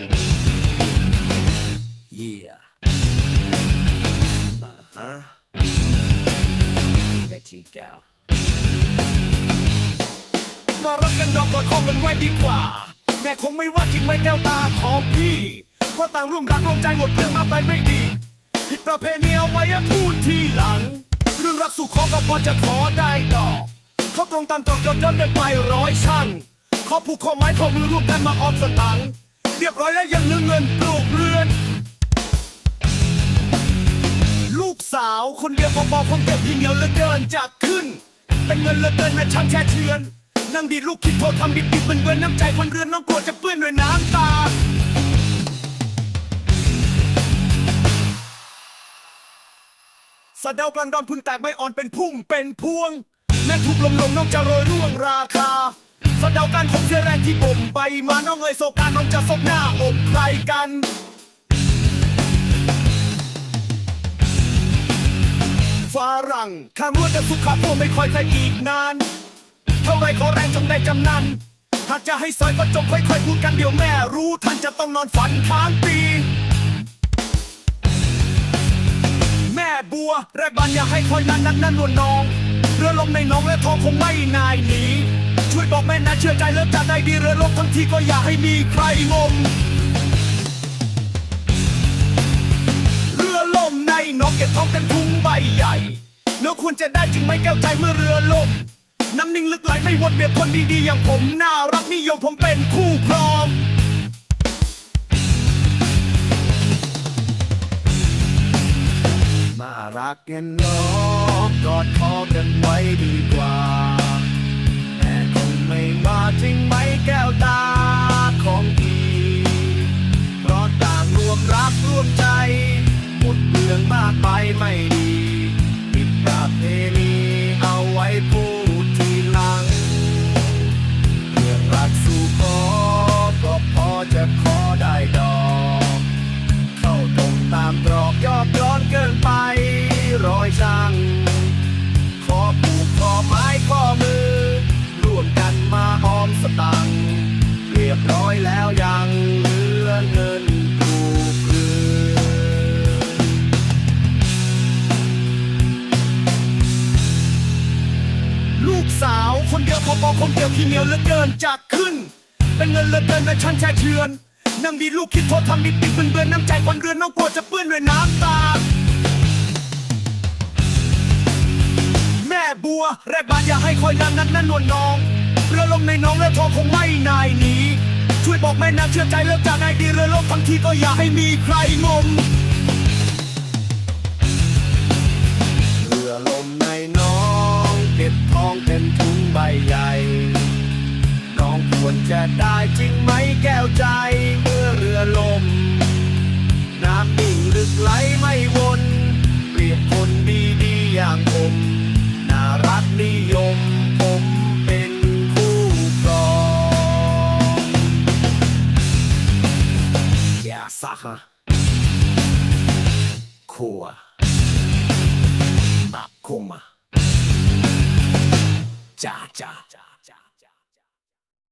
Yeah. Uh-huh. Let you go. มารักกันดอกกอดคอกันไว้ดีกว่า แม่คงไม่ว่าจริงไหมแก้วตาของพี่เพราะต่างร่วมรักร่วมใจหมดเรื่องมาไปไม่ดีผิดประเพณีเอาไว้พูดทีหลัง เรื่องรักสู่ขอก็พอจะขอได้ดอกเขาตรงตามตรงจนจนได้ไปร้อยชั้นขอผูกข้อไม้ข้อมือร่วมกันมาออมสตังค์ เรียบร้อยแล้วยังเหลือเงินปลูกเรือน ลูกสาวคนเดียวพอบอกคงเก็บที่เหนียวเหลือเกินจากขึ้น เป็นเงินเลือเกินแม่ช่างแช่เชือน นั่งดีลูกคิดโทษทำดิบดิบเป็นเงินน้ำใจคนเรือนน้องกลัวจะเปื้อนด้วยน้ำตาสะเดากลางดอนพึ่งแตกไม่อ่อนเป็นพุ่มเป็นพวงแม่ทุกลมลงน้องจะโรยร่วงราคา สะเดาการคงเสียแรงที่บ่มไปมาน้องเอ่ยโศกการน้องจะซบหน้าอกใครกันฝรั่งข้ามรั้วจะสุขาพวไม่ค่อยจะอีกนาน เท่าไรขอแรงจงได้จำนันถ้าจะให้สอยก็จงค่อยๆพูดกันเดี๋ยวแม่รู้ท่านจะต้องนอนฝันค้างปีแม่บัวแรกบานอย่าให้คอยนั้นนั้นนั่นนวลนอง เรือลมในหนองและทองคงไม่นายหนีช่วยบอกแม่นะเชื่อใจเลิกจากได้ดีเรือลมทั้งทีก็อย่าให้มีใครงมเรือล่มในหนองเก็บทองเป็นทุงใบใหญ่เนื้อควรจะได้จึงไม่แก้วใจเมื่อเรือล่มน้ำนิ่งลึกไหลไม่วนเวียนคนดีๆอย่างผมน่ารักนิยมผมเป็นคู่ครองารักกันเน้อกอดคอกันไว้ดีกว่าแม่คงไม่มาทิ้งไหมแก้วตา คนเดียวพอบอกคนเดียวที่เหนียวเหลือเกินจากขึ้น เป็นเงินเหลือเกินแต่ฉันแช่เชือนนั่งดีลูกคิดโทษทำดิบดิบเบือนเบือนน้ำใจคนเรือนน้องกลัวจะเปื้อนด้วยน้ำตา แม่บัวแรกบานอย่าให้คอยนานนั้นนั่นนวลน้องเรือลมในน้องและทองคงไม่นายหนีช่วยบอกแม่นะเชื่อใจเลิกจากนายดีเรือลมทั้งทีก็อย่าให้มีใครงม จะได้จริงไหมแก้วใจเมื่อเรือลม น้ำนิ่งลึกไหลไม่วนเปรียบคนดีๆอย่างผม น่ารักนิยมผมเป็นคู่ครองอย่าสักขัว